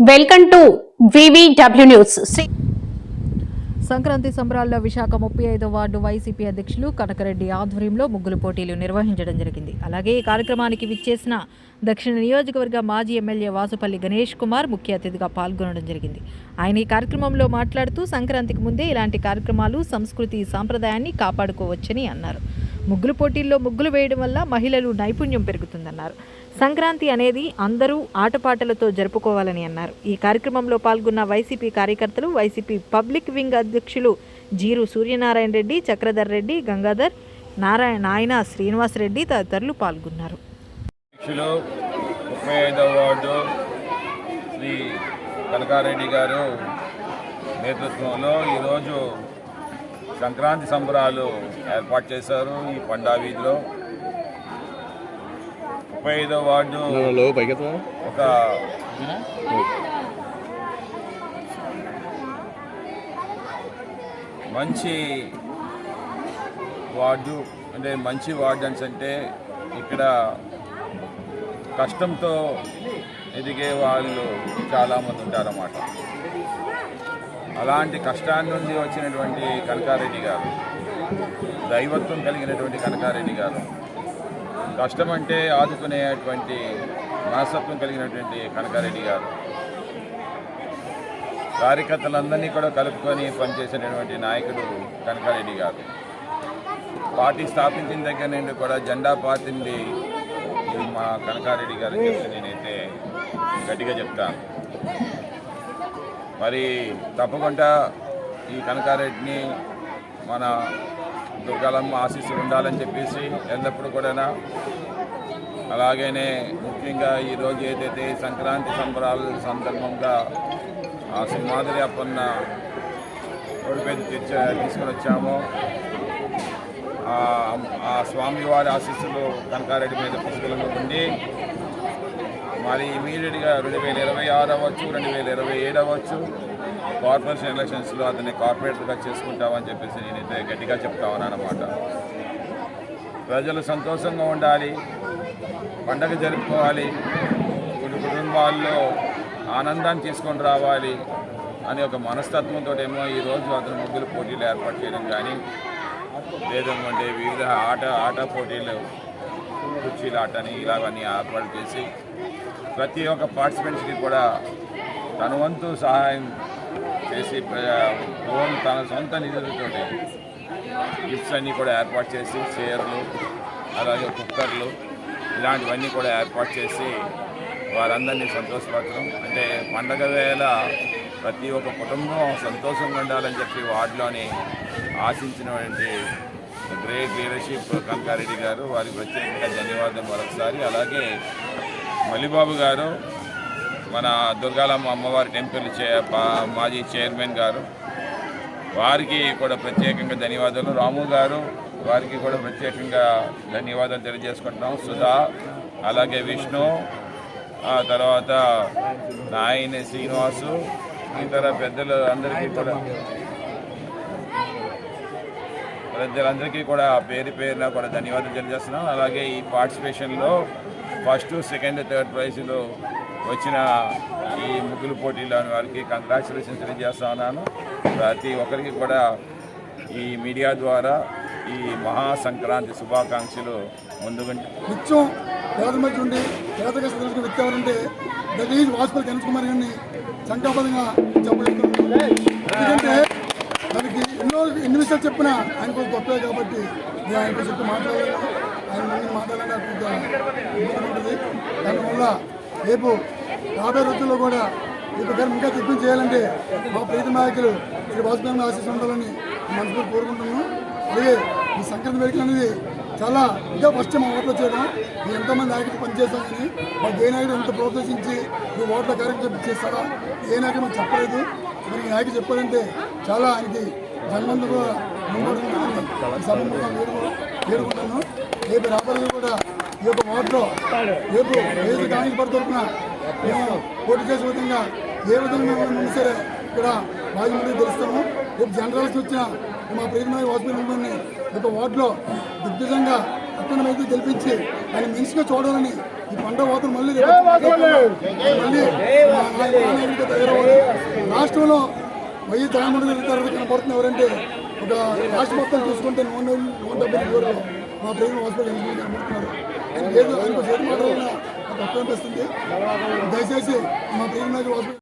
Welcome to V V W news Shri- Sankranti సంబరాల్లో విశాఖ ముప్పై ఐదో వార్డు వైసీపీ అధ్యక్షులు కనకరెడ్డి ఆధ్వర్యంలో ముగ్గులు పోటీలు నిర్వహించడం జరిగింది. అలాగే ఈ కార్యక్రమానికి విచ్చేసిన దక్షిణ నియోజకవర్గ మాజీ ఎమ్మెల్యే వాసుపల్లి గణేష్ కుమార్ ముఖ్య అతిథిగా పాల్గొనడం జరిగింది. ఆయన ఈ కార్యక్రమంలో మాట్లాడుతూ సంక్రాంతికి ముందే ఇలాంటి కార్యక్రమాలు సంస్కృతి సాంప్రదాయాన్ని కాపాడుకోవచ్చని అన్నారు. ముగ్గులు పోటీల్లో ముగ్గులు వేయడం వల్ల మహిళలు నైపుణ్యం పెరుగుతుందన్నారు. సంక్రాంతి అనేది అందరూ ఆటపాటలతో జరుపుకోవాలని అన్నారు. ఈ కార్యక్రమంలో పాల్గొన్న వైసీపీ కార్యకర్తలు వైసీపీ పబ్లిక్ వింగ్ అధ్యక్షులు జీరు సూర్యనారాయణ రెడ్డి చక్రధర్ రెడ్డి గంగాధర్ నారాయణ నాయన శ్రీనివాస్ రెడ్డి తదితరులు పాల్గొన్నారు. వార్డు శ్రీ కనకారెడ్డి గారు నేతృత్వంలో ఈరోజు సంక్రాంతి సంబరాలు ఏర్పాటు చేశారు ఈ పండా వీధిలో ముప్పై ఐదవ వార్డు ఒక మంచి వార్డు అంటే మంచి వార్డన్స్ అంటే ఇక్కడ కష్టంతో ఎదిగే వాళ్ళు చాలామంది ఉంటారన్నమాట. అలాంటి కష్టాన్ని నుండి వచ్చినటువంటి కనకారెడ్డి గారు దైవత్వం కలిగినటువంటి కనకారెడ్డి గారు కష్టం అంటే ఆదుకునేటువంటి మనస్తత్వం కలిగినటువంటి కనకారెడ్డి గారు. కార్యకర్తలందరినీ కూడా కలుపుకొని పనిచేసినటువంటి నాయకుడు కనకారెడ్డి గారు. పార్టీ స్థాపించిన దగ్గర నుండి కూడా జెండా పాతింది ఇది మా కనకారెడ్డి గారు చెప్తే నేనైతే గట్టిగా చెప్తాను. మరి తప్పకుండా ఈ కనకారెడ్డిని మన దుర్గాలమ్మ ఆశీస్సులు ఉండాలని చెప్పేసి ఎల్లప్పుడూ కూడా అలాగనే ముఖ్యంగా ఈరోజు ఏదైతే సంక్రాంతి సంబరాల సందర్భంగా ఆ సింహాద్రి అప్పన్న ఓడిపోయి తెచ్చ తీసుకొని వచ్చామో. ఆ- ఆ స్వామివారి ఆశీస్సులు కనకారెడ్డి మీద పుష్కలంగా ఉండి మరి ఇమీడియట్గా రెండు వేల ఇరవై ఆరు అవ్వచ్చు రెండు వేల ఇరవై ఏడు అవ్వచ్చు కార్పొరేషన్ ఎలక్షన్స్లో అతన్ని కార్పొరేటర్గా చేసుకుంటామని చెప్పేసి నేను గట్టిగా చెప్తా ఉన్నానమాట ప్రజలు సంతోషంగా ఉండాలి పండగ జరుపుకోవాలి కొన్ని కుటుంబాల్లో ఆనందాన్ని తీసుకొని రావాలి అనే ఒక మనస్తత్వంతో ఏమో ఈరోజు అతను ముగ్గులు పోటీలు ఏర్పాటు చేయడం కానీ లేదంటే వివిధ ఆట ఆట పోటీలు కుర్చీలాటని ఇలాగని ఏర్పాటు చేసి ప్రతి ఒక్క పార్టిసిపెంట్స్కి కూడా తన వంతు సహాయం చేసి ఓన్ తన సొంత నిధులతో గిఫ్ట్స్ అన్నీ కూడా ఏర్పాటు చేసి చీరలు అలాగే కుక్కర్లు ఇలాంటివన్నీ కూడా ఏర్పాటు చేసి వారందరినీ సంతోషపరచడం. అంటే పండగ వేళ ప్రతి ఒక్క కుటుంబం సంతోషంగా ఉండాలని చెప్పి వార్డులోని ఆశించినటువంటి గ్రేట్ లీడర్షిప్ కనకారెడ్డి గారు వారికి ప్రత్యేకంగా ధన్యవాదాలు మరొకసారి. అలాగే మల్లిబాబు గారు మన దుర్గాలమ్మ అమ్మవారి టెంపుల్ చే మాజీ చైర్మన్ గారు వారికి కూడా ప్రత్యేకంగా ధన్యవాదాలు. రాము గారు వారికి కూడా ప్రత్యేకంగా ధన్యవాదాలు తెలియజేసుకుంటున్నాం. సుధా అలాగే విష్ణు ఆ తర్వాత నాయని శ్రీనివాసు ఇతర పెద్దలు అందరికీ కూడా ప్రజలందరికీ కూడా పేరు పేరున కూడా ధన్యవాదాలు తెలియజేస్తున్నాం. అలాగే ఈ పార్టిసిపేషన్లో ఫస్ట్ సెకండ్ థర్డ్ ప్రైజ్లో వచ్చిన ఈ ముగ్గులు పోటీలో వారికి కంగ్రాచులేషన్స్ తెలియజేస్తా ఉన్నాను. ప్రతి ఒక్కరికి కూడా ఈ మీడియా ద్వారా ఈ మహా సంక్రాంతి శుభాకాంక్షలు ముందుగా నిత్యం పేద మధ్య ఉండి పేదగా చదువుకుని వ్యక్తి దట్ ఈజ్ వాజ్పేయి గణేష్ కుమార్ గారిని ఎందుకంటే దానికి ఎన్నో ఎన్ని విషయాలు చెప్పినా ఆయన కొంచెం గొప్పే కాబట్టి నేను ఆయన చెప్పి మాట్లాడలేను ఆయన ముందు మాట్లాడాలంటే ఉంటుంది. దానివల్ల రేపు రాబోయే రోజుల్లో కూడా రేపు గారు ఇంకా తెప్పించి చేయాలంటే మా ప్రీతి నాయకులు శ్రీ వాజ్పేయి ఆశీస్సు ఉండాలని మనస్ఫూర్తి కోరుకుంటున్నాను. అలాగే ఈ సంక్రాంతి వేడుకలు అనేది చాలా ఇంకా ఫస్ట్ మా ఓట్లో చేయడం. మేము ఎంతోమంది నాయకులు పనిచేస్తాం కానీ మాకు ఏ నాయకుడు ఎంత ప్రోత్సహించి మీ ఓట్ల కార్యక్రమం చేస్తారా ఏ నాయకుడు మాకు చెప్పలేదు. నాయకు చెప్పాలంటే చాలా ఆయనకి జన్మందుకు కూడా వేడుకుంటాను. రేపు రాబోయే కూడా ఈ యొక్క ఓట్లో రేపు ఏది కాంగ్రెస్ పడుతున్నా మేము పోటీ చేసే విధంగా ఏ విధంగా ఉన్నా సరే ఇక్కడ రాజమండ్రి తెలుస్తాము రేపు జనరల్స్ వచ్చిన మా ప్రియమైన వాజ్పేయి మెంబర్ని రేపు వార్డులో దిగ్విజంగా అక్కడ మీద గెలిపించి ఆయన మనిషిగా చూడాలని ఈ పంట వాతం మళ్ళీ. మళ్ళీ తయారవ్వాలి. రాష్ట్రంలో వైఎస్ జగన్మోహన్ రెడ్డి గారి కనపడుతుంది ఎవరంటే ఒక రాష్ట్ర మొత్తం చూసుకుంటే నూట నూట డెబ్బై రోజులు మా ప్రేమ హాస్పిటల్ ఎంపీ కనపడుతున్నారు ఆయన ఏదో ఆయనకు చేతి నాకు అర్థం అనిపిస్తుంది. దయచేసి మా ప్రేమ హాస్పిటల్